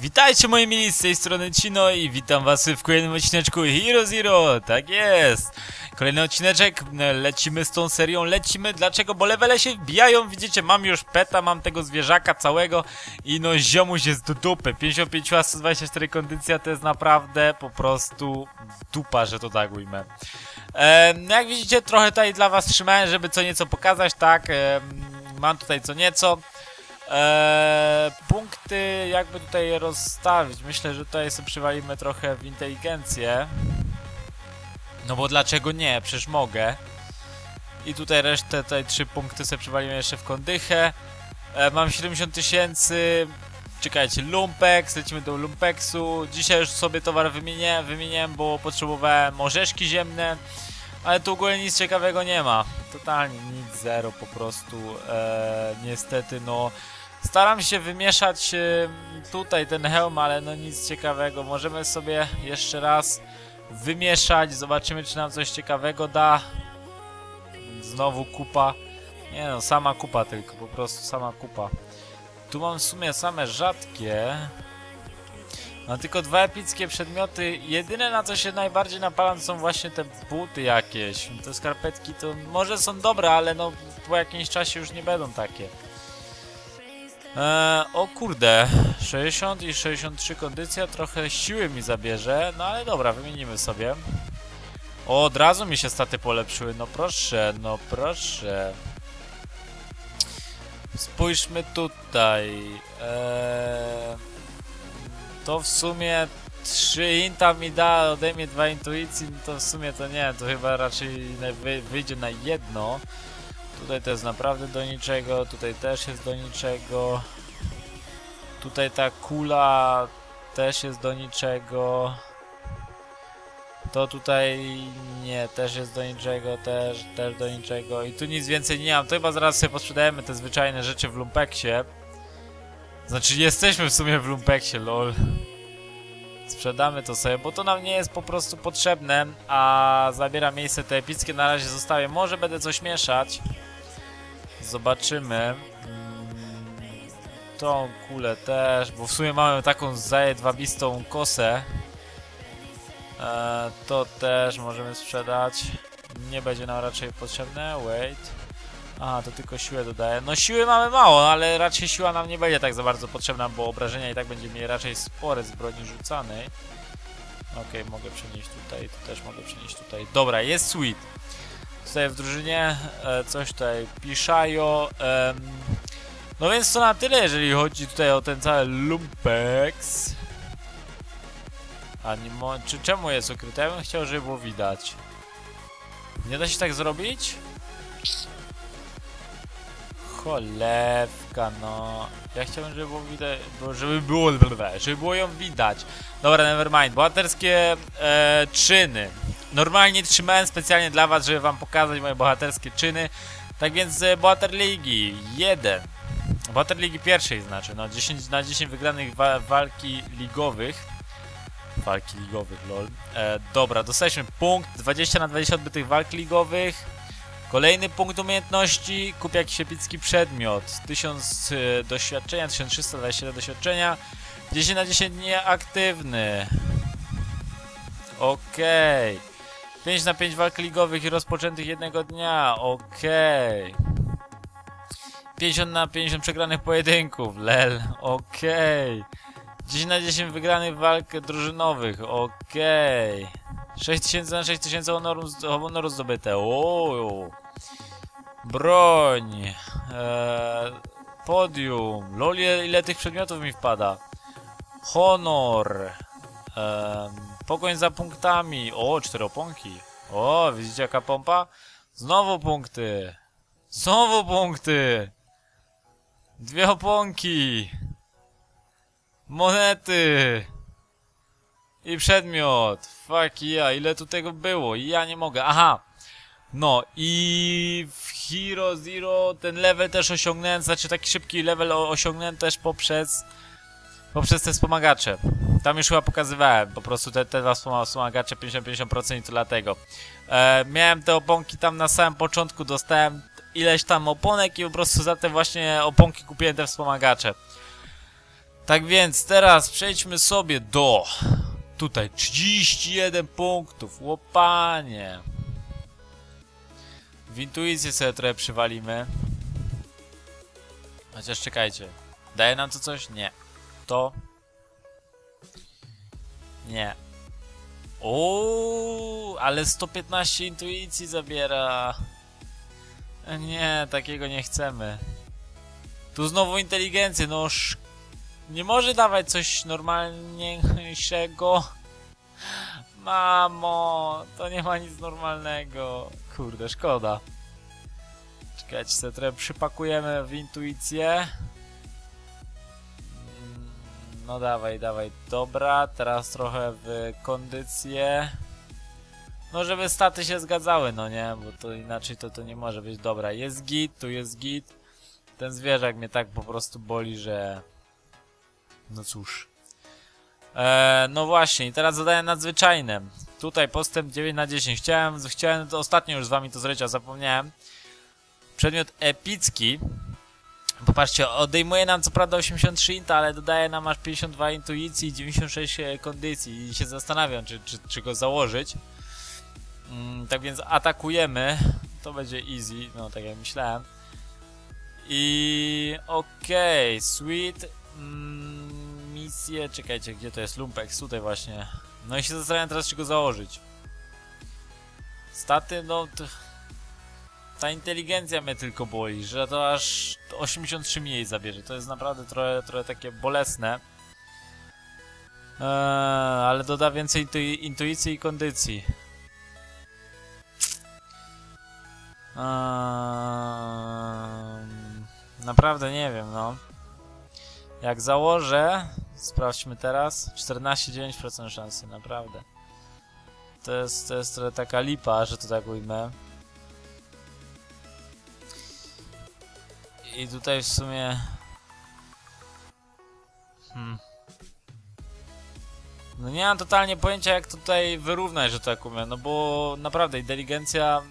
Witajcie moi mili, z tej strony Cino i witam was w kolejnym odcineczku Hero Zero, tak jest! Kolejny odcineczek, e, lecimy z tą serią, lecimy, dlaczego? Bo levele się wbijają, widzicie, mam już peta, mam tego zwierzaka całego i no ziomuś jest do dupy, 55 a 124 kondycja to jest naprawdę po prostu dupa, że to tak ujmę. E, jak widzicie, trochę tutaj dla was trzymałem, żeby co nieco pokazać, tak, e, mam tutaj co nieco. Eee, punkty jakby tutaj rozstawić. Myślę, że tutaj sobie przywalimy trochę w inteligencję. No bo dlaczego nie? Przecież mogę. I tutaj resztę, tutaj trzy punkty sobie przywalimy jeszcze w kondychę. Eee, mam 70 tysięcy. Czekajcie, Lumpex, lecimy do Lumpexu. Dzisiaj już sobie towar wymienię, wymieniłem, bo potrzebowałem orzeszki ziemne. Ale tu ogólnie nic ciekawego nie ma. Totalnie nic, zero po prostu. Eee, niestety, no... Staram się wymieszać tutaj ten hełm, ale no nic ciekawego. Możemy sobie jeszcze raz wymieszać. Zobaczymy, czy nam coś ciekawego da. Znowu kupa. Nie no, sama kupa tylko, po prostu sama kupa. Tu mam w sumie same rzadkie. Mam tylko dwa epickie przedmioty. Jedyne na co się najbardziej napalam są właśnie te buty jakieś. Te skarpetki to może są dobre, ale no po jakimś czasie już nie będą takie. Eee, o kurde, 60 i 63 kondycja, trochę siły mi zabierze, no ale dobra, wymienimy sobie. O, od razu mi się staty polepszyły, no proszę, no proszę. Spójrzmy tutaj. Eee, to w sumie 3 inta mi da, ode mnie 2 intuicji, no to w sumie to nie, to chyba raczej wyjdzie na jedno. Tutaj to jest naprawdę do niczego, tutaj też jest do niczego. Tutaj ta kula też jest do niczego. To tutaj nie, też jest do niczego, też, też do niczego. I tu nic więcej nie mam. To chyba zaraz sobie posprzedajemy te zwyczajne rzeczy w lumpeksie. Znaczy jesteśmy w sumie w lumpeksie, lol. Sprzedamy to sobie, bo to nam nie jest po prostu potrzebne, a zabiera miejsce te epickie, na razie zostawię. Może będę coś mieszać. Zobaczymy. Tą kulę też, bo w sumie mamy taką zajedwabistą kosę. E, to też możemy sprzedać. Nie będzie nam raczej potrzebne. Wait. A, to tylko siłę dodaje. No siły mamy mało, ale raczej siła nam nie będzie tak za bardzo potrzebna, bo obrażenia i tak będzie mieli raczej spore z broni rzucanej. Okej, okay, mogę przenieść tutaj, to też mogę przenieść tutaj. Dobra, jest sweet tutaj w drużynie, e, coś tutaj piszają. no więc to na tyle, jeżeli chodzi tutaj o ten cały Lumpex. A nie mo czy czemu jest ukryte? Ja bym chciał, żeby było widać. Nie da się tak zrobić? Cholewka, no. Ja chciałbym, żeby było widać, żeby było, żeby było ją widać. Dobra, nevermind. Bohaterskie e, czyny. Normalnie trzymałem specjalnie dla was, żeby wam pokazać moje bohaterskie czyny. Tak więc Bohater Ligi 1. Bohater Ligi pierwszej znaczy, no 10 na 10 wygranych wa walki ligowych. Walki ligowych, lol. E, dobra, dostaliśmy punkt, 20 na 20 odbytych walk ligowych. Kolejny punkt umiejętności, kup jakiś epicki przedmiot. 1000 e, doświadczenia, 1327 doświadczenia. 10 na 10 nieaktywny. Okej. Okay. 5 na 5 walk ligowych i rozpoczętych jednego dnia. Okej. Okay. 50 na 50 przegranych pojedynków. Lel. Okej. Okay. 10 na 10 wygranych walk drużynowych. Okej. Okay. 6000 na 6000 honoru, honoru zdobyte. Ooo. Broń. Eee, podium. Lol, ile, ile tych przedmiotów mi wpada. Honor. Eee, Pogoń za punktami. O, cztery oponki. O, widzicie jaka pompa? Znowu punkty. Znowu punkty. Dwie oponki. Monety. I przedmiot. Fuck ja, ile tu tego było? Ja nie mogę. Aha. No i w Hero Zero ten level też osiągnąłem, znaczy taki szybki level osiągnąłem też poprzez poprzez te wspomagacze. Tam już chyba pokazywałem, po prostu te, te dwa wspomagacze 50-50% i to dlatego. E, miałem te oponki tam na samym początku, dostałem ileś tam oponek i po prostu za te właśnie oponki kupiłem te wspomagacze. Tak więc teraz przejdźmy sobie do... Tutaj 31 punktów, łopanie. W intuicję sobie trochę przywalimy. Chociaż czekajcie. Daje nam to coś? Nie. To? Nie. Uuu, ale 115 intuicji zabiera. E, Nie, takiego nie chcemy. Tu znowu inteligencję, no sz... Nie może dawać coś normalniejszego. Mamo, to nie ma nic normalnego. Kurde, szkoda. Czekajcie, trochę przypakujemy w intuicję. No dawaj, dawaj. Dobra, teraz trochę w kondycję. No żeby staty się zgadzały, no nie, bo to inaczej to, to nie może być. Dobra, jest git, tu jest git. Ten zwierzak mnie tak po prostu boli, że... No cóż. Eee, no właśnie, i teraz zadanie nadzwyczajne. Tutaj postęp 9 na 10. Chciałem, chciałem to ostatnio już z wami to zlecić, a zapomniałem. Przedmiot epicki. Popatrzcie, odejmuje nam co prawda 83 inta, ale dodaje nam aż 52 intuicji i 96 kondycji. I się zastanawiam, czy, czy, czy go założyć. Mm, tak więc atakujemy. To będzie easy, no tak jak myślałem. I okej, okay, sweet. Mm, misje, czekajcie, gdzie to jest Lumpex? Tutaj właśnie. No i się zastanawiam teraz, czy go założyć. Staty, no... Ta inteligencja mnie tylko boli, że to aż 83 mniej zabierze. To jest naprawdę trochę, trochę takie bolesne. Eee, ale doda więcej intu intuicji i kondycji. Eee, naprawdę nie wiem, no. Jak założę, sprawdźmy teraz, 14,9% szansy, naprawdę. To jest, to jest trochę taka lipa, że to tak ujmę. I tutaj w sumie... Hmm. No nie mam totalnie pojęcia jak tutaj wyrównać, że tak umiem, no bo naprawdę inteligencja...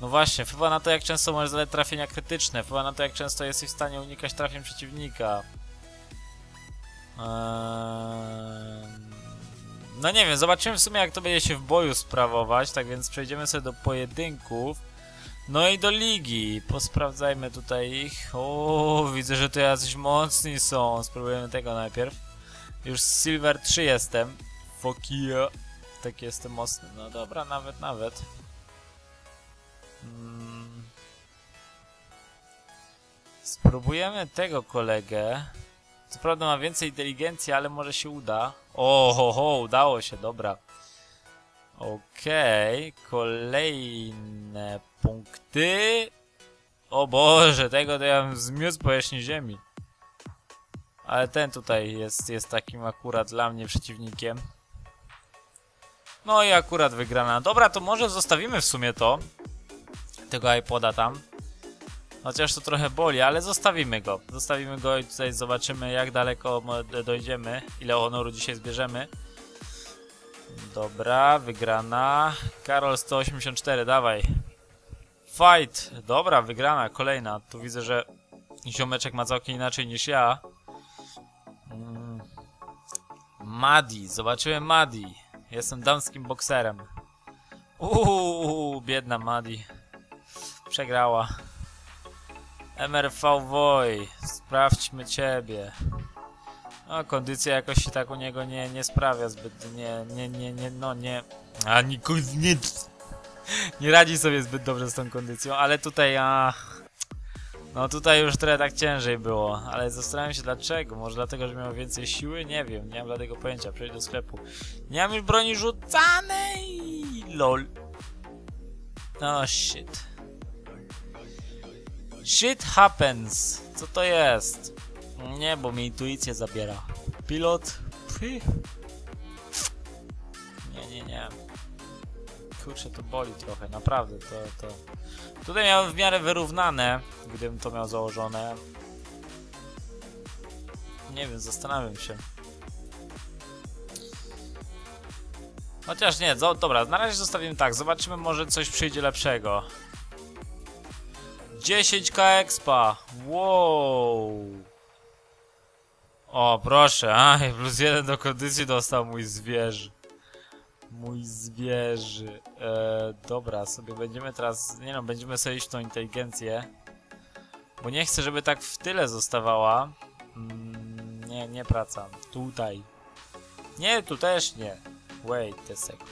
No właśnie, wpływa na to jak często możesz zadać trafienia krytyczne, wpływa na to jak często jesteś w stanie unikać trafień przeciwnika. Eee... No nie wiem, zobaczymy w sumie jak to będzie się w boju sprawować, tak więc przejdziemy sobie do pojedynków. No i do ligi. Posprawdzajmy tutaj ich. O, widzę, że to jacyś mocni są. Spróbujemy tego najpierw. Już z Silver 3 jestem. Fuck yeah. Tak jestem mocny. No dobra, nawet, nawet. Hmm. Spróbujemy tego kolegę. Co prawda ma więcej inteligencji, ale może się uda. O, ho, ho, udało się, dobra. Okej, okay. kolejne punkty. O Boże, tego to ja bym zmiósł po ziemi. Ale ten tutaj jest, jest takim akurat dla mnie przeciwnikiem. No i akurat wygrana. Dobra, to może zostawimy w sumie to. Tego iPoda tam. Chociaż to trochę boli, ale zostawimy go. Zostawimy go i tutaj zobaczymy jak daleko dojdziemy. Ile honoru dzisiaj zbierzemy. Dobra, wygrana. Karol 184, dawaj. Fight! Dobra, wygrana, kolejna. Tu widzę, że ziomeczek ma całkiem inaczej niż ja. Mm. Madi, zobaczyłem Madi. Jestem damskim bokserem. Uuu, biedna Madi. Przegrała. MRV Woj, sprawdźmy ciebie. No, kondycja jakoś się tak u niego nie, nie sprawia zbyt, nie, nie, nie, nie, no nie... A, nie, nie, radzi sobie zbyt dobrze z tą kondycją, ale tutaj, a... No tutaj już trochę tak ciężej było, ale zastanawiam się dlaczego. Może dlatego, że miał więcej siły? Nie wiem, nie mam dlatego pojęcia. Przejdź do sklepu. Nie mam już broni rzucanej! LOL. No shit. Shit happens. Co to jest? Nie, bo mi intuicja zabiera. Pilot. Py. Nie, nie, nie. Kurczę, to boli trochę, naprawdę, to, to... Tutaj miałem w miarę wyrównane, gdybym to miał założone. Nie wiem, zastanawiam się. Chociaż nie, do, dobra, na razie zostawimy tak, zobaczymy może coś przyjdzie lepszego. 10k expa, wow! O, proszę, aj, plus jeden do kondycji dostał mój zwierzy. Mój zwierzy. E, dobra, sobie będziemy teraz, nie no, będziemy sobie iść tą inteligencję. Bo nie chcę, żeby tak w tyle zostawała. Mm, nie, nie praca. Tutaj. Nie, tu też nie. Wait a second.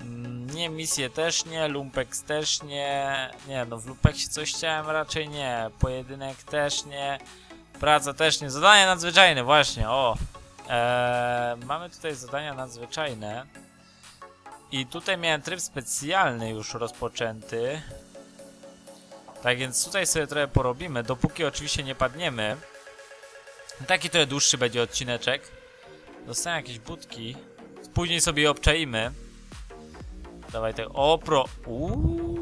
Mm, Nie, misje też nie, Lumpex też nie. Nie, no w Lumpexie coś chciałem, raczej nie. Pojedynek też nie. Praca też nie. Zadania nadzwyczajne, właśnie, o. Eee, mamy tutaj zadania nadzwyczajne. I tutaj miałem tryb specjalny już rozpoczęty. Tak więc tutaj sobie trochę porobimy, dopóki oczywiście nie padniemy. Taki trochę dłuższy będzie odcineczek. Dostałem jakieś budki. Później sobie je obczaimy. Dawaj te. O, pro. Uuu.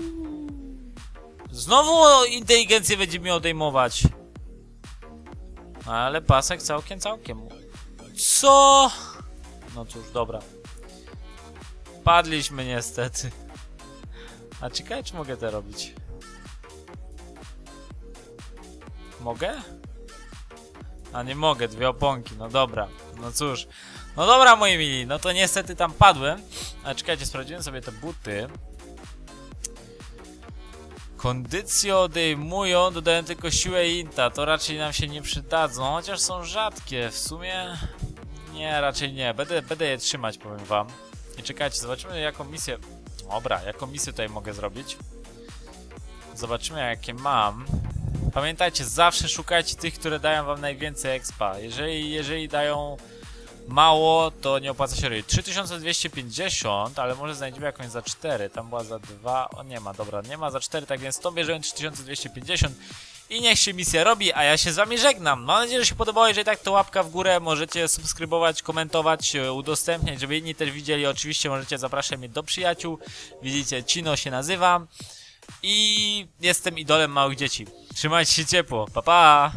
Znowu inteligencję będzie mi odejmować. Ale pasek całkiem, całkiem. Co? No cóż, dobra. Padliśmy niestety. A czekaj, czy mogę to robić? Mogę? A nie mogę, dwie oponki, no dobra. No cóż. No dobra, moi mili, no to niestety tam padłem. A czekajcie, sprawdziłem sobie te buty. Kondycję odejmują, dodają tylko siłę inta. To raczej nam się nie przydadzą, chociaż są rzadkie. W sumie nie, raczej nie. Będę, będę je trzymać, powiem wam. I czekajcie, zobaczymy jaką misję... Dobra, jaką misję tutaj mogę zrobić. Zobaczymy jakie mam. Pamiętajcie, zawsze szukajcie tych, które dają wam najwięcej expa. Jeżeli, jeżeli dają mało, to nie opłaca się robić. 3250, ale może znajdziemy jakąś za 4. Tam była za 2. O, nie ma, dobra, nie ma za 4, tak więc to bierzemy 3250. I niech się misja robi, a ja się z wami żegnam. Mam nadzieję, że się podobało. Jeżeli tak, to łapka w górę. Możecie subskrybować, komentować, e, udostępniać, żeby inni też widzieli. Oczywiście możecie zapraszać mnie do przyjaciół. Widzicie, Cino się nazywam. I jestem idolem małych dzieci. Trzymajcie się ciepło. Pa, pa!